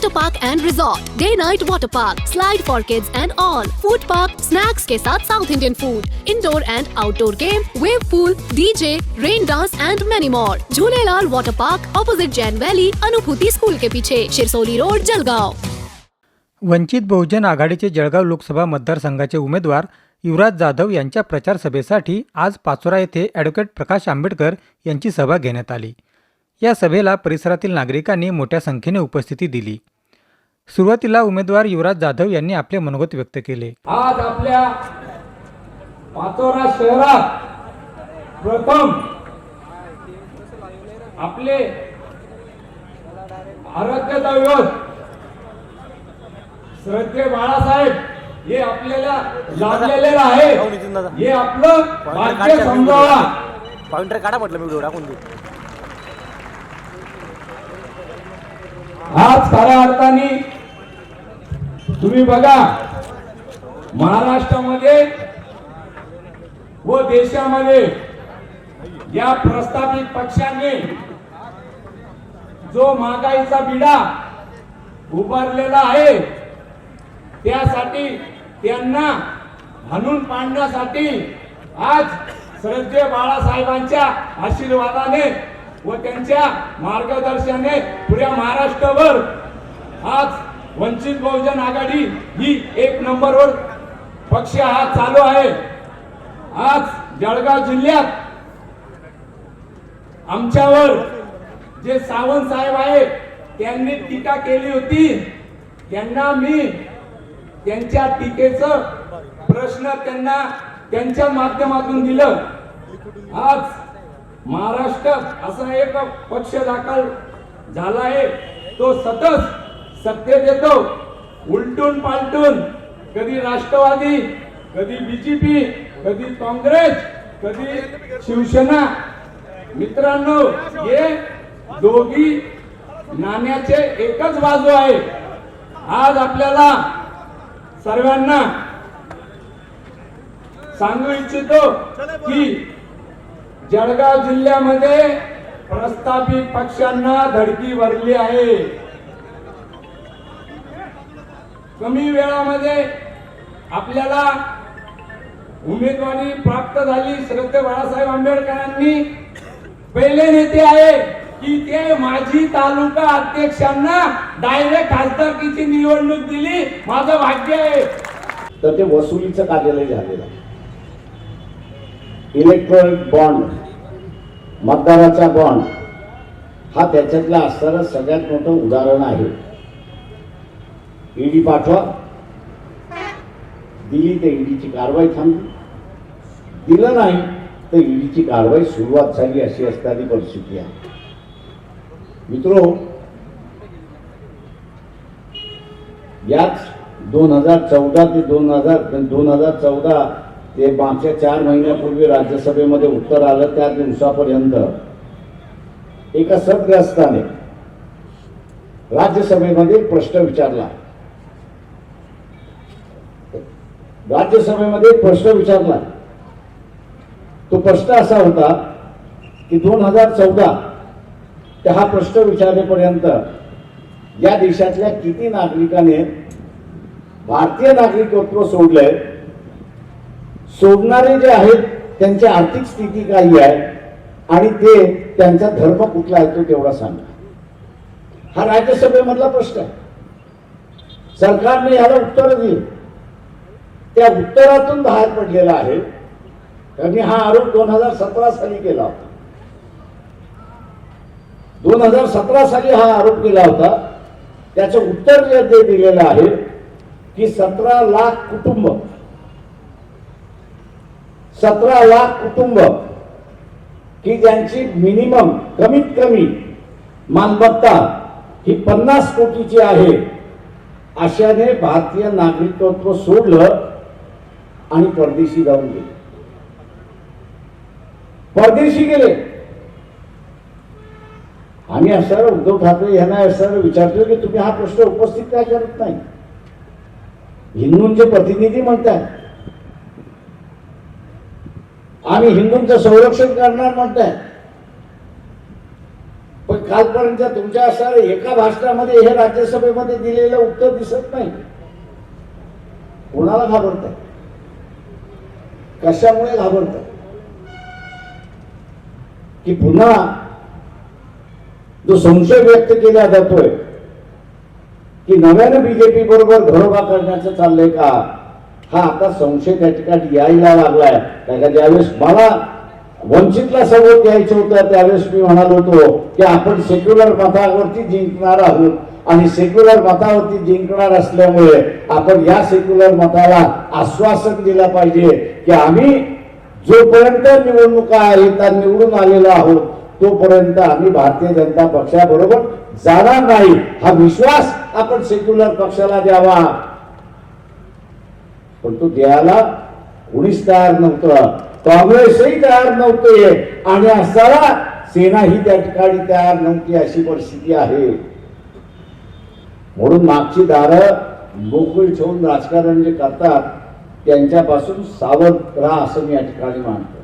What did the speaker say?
water park and resort day night water park slide for kids and all food park snacks के साथ South Indian food indoor and outdoor game wave pool D J rain dance and many more Jhulelal water park opposite Jain valley Anubhuti school के पीछे. Shirsoli road Jalgaon वंचित बहुजन आघाडीचे जळगाव लोकसभा मतदारसंघाचे उमेदवार युवराज जाधव यांच्या प्रचारसभेसाठी आज पाचोरा येथे advocate Prakash Ambedkar यांची सभा घेण्यात आली. या सभेला परिसरातील नागरिकांनी मोठ्या संख्येने उपस्थिती दिली. सुरुवातीला उमेदवार युवराज जाधव यांनी आपले मनोगत व्यक्त केले. आज आपल्या पाचोरा शहरात प्रथम आपले आरोग्य दैवत श्रद्धे बाळासाहेब हे आपल्याला लाभलेले आहे हे आपलं भाग्य समजावा. पॉइंटर काढा म्हटलं मी टाकून देऊ आज खऱ्या अर्थाने तुम्ही बघा महाराष्ट्रामध्ये व देशामध्ये या प्रस्थापित पक्षाने जो महागाईचा बिडा उभारलेला आहे त्यासाठी त्यांना हाणून पाडण्यासाठी आज श्रद्धे बाळासाहेबांच्या आशीर्वादाने व त्यांच्या मार्गदर्शनाने पुऱ्या महाराष्ट्रभर आज वंचित बहुजन आघाडी ही एक नंबरवर पक्ष हा चालू आहे. आज जळगाव जिल्ह्यात आमच्यावर जे सावंत साहेब आहे त्यांनी टीका केली होती. त्यांना मी त्यांच्या टीकेचं प्रश्न त्यांना त्यांच्या माध्यमातून दिलं. आज महाराष्ट्रात असा एक पक्ष दाखल झाला आहे. तो सतत सत्तेत येतो उलटून पालटून. कधी राष्ट्रवादी कधी बीजेपी कधी काँग्रेस कधी शिवसेना. मित्रांनो हे दोघी नाण्याचे एकच बाजू आहे. आज आपल्याला सर्वांना सांगू इच्छितो की जळगाव जिल्ह्यामध्ये प्रस्थापित पक्षांना धडकी भरली आहे. कमी वेळामध्ये आपल्याला उमेदवारी प्राप्त झाली. श्रद्धे बाळासाहेब आंबेडकरांनी. पहिले नेते आहे की ते माझी तालुका अध्यक्षांना डायरेक्ट खासदारकीची निवडणूक दिली. माझं भाग्य आहे. तर ते वसुलीचं कार्यालय झालेलं आहे. इलेक्ट्रॉनिक बॉन्ड मतदाराचा बॉन्ड हा त्याच्यातला असणारं सगळ्यात मोठं उदाहरण आहे. ईडी पाठवा. दिली तर ईडीची कारवाई थांबली. दिलं नाही तर ईडीची कारवाई सुरुवात झाली अशी असणारी परिस्थिती आहे. मित्रो याच दोन हजार चौदा ते दोन हजार दोन हजार चौदा ते मागच्या चार महिन्यापूर्वी राज्यसभेमध्ये उत्तर आलं त्या दिवसापर्यंत. एका सदग्रस्ताने राज्यसभेमध्ये प्रश्न विचारला. राज्यसभेमध्ये प्रश्न विचारला. तो प्रश्न असा होता की दोन हजार चौदा ते हा प्रश्न विचारेपर्यंत या देशातल्या किती नागरिकाने भारतीय नागरिकत्व सोडलंय? सोडणारे जे आहेत त्यांची आर्थिक स्थिती काही आहे आणि ते त्यांचा धर्म कुठला आहे तो तेवढा सांगा. हा राज्यसभेमधला प्रश्न आहे. सरकारने याला उत्तर दिली. त्या उत्तरातून बाहेर पडलेला आहे. त्यांनी हा आरोप दोन हजार सतरा साली केला होता. दोन हजार सतरा साली हा आरोप केला होता. त्याचं उत्तर जे दिलेलं आहे की सतरा लाख कुटुंब सतरा लाख कुटुंब की ज्यांची मिनिमम कमीत कमी मालमत्ता ही पन्नास कोटीची आहे अशाने भारतीय नागरिकत्व सोडलं आणि परदेशी जाऊन गेले. परदेशी गेले. आम्ही असं उद्धव ठाकरे यांना असं विचारतो की तुम्ही हा प्रश्न उपस्थित काय करत नाही? हिंदूंचे प्रतिनिधी म्हणताय आम्ही हिंदूंचं संरक्षण करणार म्हणताय. पण कालपर्यंत तुमच्या असणाऱ्या एका भाषणामध्ये हे राज्यसभेमध्ये दिलेलं उत्तर दिसत नाही. कोणाला घाबरताय? कशामुळे घाबरताय? की पुन्हा जो संशय व्यक्त केला जातोय की नव्यानं बीजेपी बरोबर घरोबा करण्याचं चाललंय का? हा आता संशय त्या ठिकाणी यायला लागलाय. कारण का ज्यावेळेस मला वंचितला सबोध द्यायचं होतं त्यावेळेस मी म्हणालो होतो की आपण सेक्युलर मतावरती जिंकणार आहोत. आणि सेक्युलर मतावरती जिंकणार असल्यामुळे आपण या सेक्युलर मताला आश्वासन दिलं पाहिजे की आम्ही जोपर्यंत निवडणुका आहेत त्या निवडून आलेलो आहोत तोपर्यंत आम्ही भारतीय जनता पक्षाबरोबर जाणार नाही. हा विश्वास आपण सेक्युलर पक्षाला द्यावा. पण तो द्यायला कोणीच तयार नव्हतं. काँग्रेसही तयार नव्हते. आणि असताना सेना ही त्या ठिकाणी तयार नव्हती अशी परिस्थिती आहे. म्हणून मागची दारं मोकळी ठेवून राजकारण जे करतात त्यांच्यापासून सावध राहा असं मी या ठिकाणी मानतो.